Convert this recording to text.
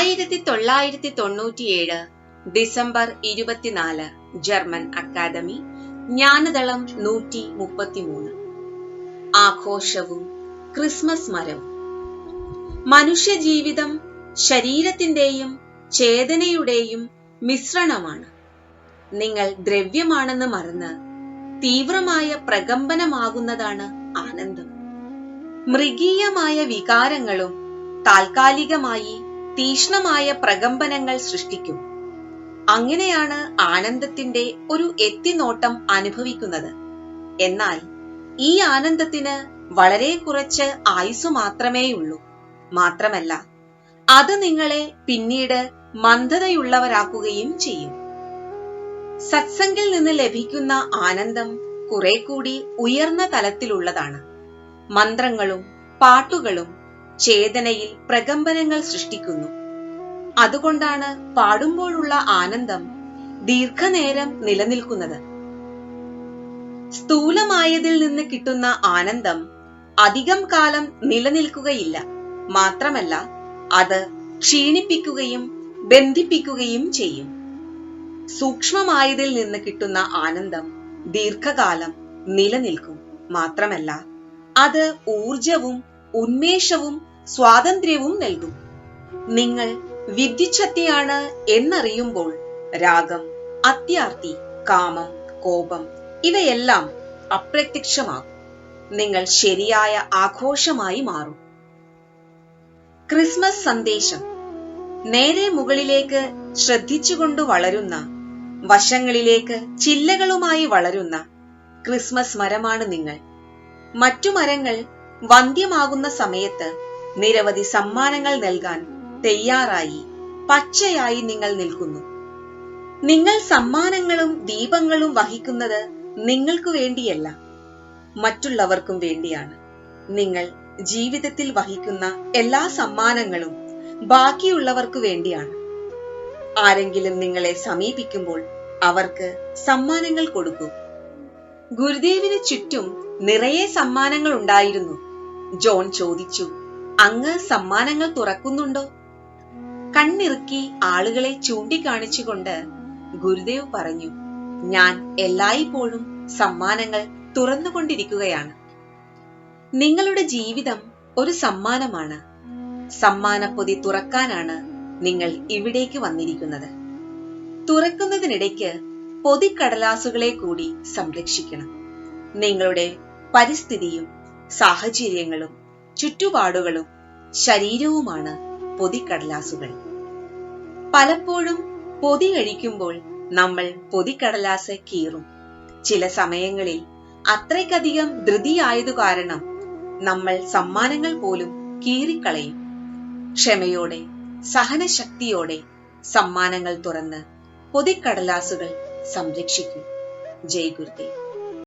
തൊള്ളായിരത്തി തൊണ്ണൂറ്റിയേഴ് ഡിസംബർ ഇരുപത്തിനാല് ജർമ്മൻ അക്കാദമി ജ്ഞാനദളം നൂറ്റി മുപ്പത്തിമൂന്ന് ആഘോഷവും ക്രിസ്മസ് മരവും. മനുഷ്യജീവിതം ശരീരത്തിന്റെയും ചേതനയുടെയും മിശ്രണമാണ്. നിങ്ങൾ ദ്രവ്യമാണെന്ന് മറന്ന് തീവ്രമായ പ്രകമ്പനമാകുന്നതാണ് ആനന്ദം. മൃഗീയമായ വികാരങ്ങളും താൽക്കാലികമായി തീഷ്ണമായ പ്രകമ്പനങ്ങൾ സൃഷ്ടിക്കും. അങ്ങനെയാണ് ആനന്ദത്തിന്റെ ഒരു എത്തിനോട്ടം അനുഭവിക്കുന്നത്. എന്നാൽ ഈ ആനന്ദത്തിന് വളരെ കുറച്ച് ആയുസ് മാത്രമേയുള്ളൂ. മാത്രമല്ല അത് നിങ്ങളെ പിന്നീട് മന്ദതയുള്ളവരാക്കുകയും ചെയ്യും. സത്സംഗിൽ നിന്ന് ലഭിക്കുന്ന ആനന്ദം കുറെ കൂടി ഉയർന്ന തലത്തിലുള്ളതാണ്. മന്ത്രങ്ങളും പാട്ടുകളും ചേതനയിൽ പ്രകമ്പനങ്ങൾ സൃഷ്ടിക്കുന്നു. അതുകൊണ്ടാണ് പാടുമ്പോഴുള്ള ആനന്ദം ദീർഘനേരം നിലനിൽക്കുന്നത്. സ്ഥൂലമായതിൽ നിന്ന് കിട്ടുന്ന ആനന്ദം അധികം കാലം നിലനിൽക്കുകയില്ല. മാത്രമല്ല അത് ക്ഷീണിപ്പിക്കുകയും ബന്ധിപ്പിക്കുകയും ചെയ്യും. സൂക്ഷ്മമായതിൽ നിന്ന് കിട്ടുന്ന ആനന്ദം ദീർഘകാലം നിലനിൽക്കും. മാത്രമല്ല അത് ഊർജവും ഉന്മേഷവും സ്വാതന്ത്ര്യവും നൽകും. നിങ്ങൾ വിദ്യുച്ഛക്തിയാണ് എന്നറിയുമ്പോൾ രാഗം അത്യാർത്തി കാമം കോപം ഇവയെല്ലാം അപ്രത്യക്ഷമാകും. നിങ്ങൾ ശരിയായ ആഘോഷമായി മാറും. ക്രിസ്മസ് സന്ദേശം. നേരെ മുകളിലേക്ക് ശ്രദ്ധിച്ചുകൊണ്ട് വളരുന്ന വശങ്ങളിലേക്ക് ചില്ലകളുമായി വളരുന്ന ക്രിസ്മസ് മരമാണ് നിങ്ങൾ. മറ്റു മരങ്ങൾ വന്ധ്യമാകുന്ന സമയത്ത് നിരവധി സമ്മാനങ്ങൾ നൽകാൻ തയ്യാറായി പച്ചയായി നിങ്ങൾ നിൽക്കുന്നു. നിങ്ങൾ സമ്മാനങ്ങളും ദീപങ്ങളും വഹിക്കുന്നത് നിങ്ങൾക്ക് വേണ്ടിയല്ല മറ്റുള്ളവർക്കും വേണ്ടിയാണ്. നിങ്ങൾ ജീവിതത്തിൽ വഹിക്കുന്ന എല്ലാ സമ്മാനങ്ങളും ബാക്കിയുള്ളവർക്ക് വേണ്ടിയാണ്. ആരെങ്കിലും നിങ്ങളെ സമീപിക്കുമ്പോൾ അവർക്ക് സമ്മാനങ്ങൾ കൊടുക്കൂ. ഗുരുദേവിന് ചുറ്റും നിറയെ സമ്മാനങ്ങൾ ഉണ്ടായിരുന്നു. ജോൺ ചോദിച്ചു അങ്ങ് സമ്മാനങ്ങൾ തുറക്കുന്നുണ്ടോ? കണ്ണിറുക്കി ആളുകളെ ചൂണ്ടിക്കാണിച്ചുകൊണ്ട് ഗുരുദേവ് പറഞ്ഞു ഞാൻ എല്ലായ്പ്പോഴും സമ്മാനങ്ങൾ തുറന്നുകൊണ്ടിരിക്കുകയാണ്. നിങ്ങളുടെ ജീവിതം ഒരു സമ്മാനമാണ്. സമ്മാനപ്പൊതി തുറക്കാനാണ് നിങ്ങൾ ഇവിടേക്ക് വന്നിരിക്കുന്നത്. തുറക്കുന്നതിനിടയ്ക്ക് പൊതിക്കടലാസുകളെ കൂടി സംരക്ഷിക്കണം. നിങ്ങളുടെ പരിസ്ഥിതിയും സാഹചര്യങ്ങളും ചുറ്റുപാടുകളും ശരീരവുമാണ് പൊതിക്കടലാസുകൾ. പലപ്പോഴും പൊതി കഴിക്കുമ്പോൾ നമ്മൾ പൊതിക്കടലാസ് കീറും. ചില സമയങ്ങളിൽ അത്രയ്ക്കധികം ധൃതിയായതു കാരണം നമ്മൾ സമ്മാനങ്ങൾ പോലും കീറിക്കളയും. ക്ഷമയോടെ സഹനശക്തിയോടെ സമ്മാനങ്ങൾ തുറന്ന് പൊതിക്കടലാസുകൾ സംരക്ഷിക്കും. ജയ് ഗുരുദേവ്.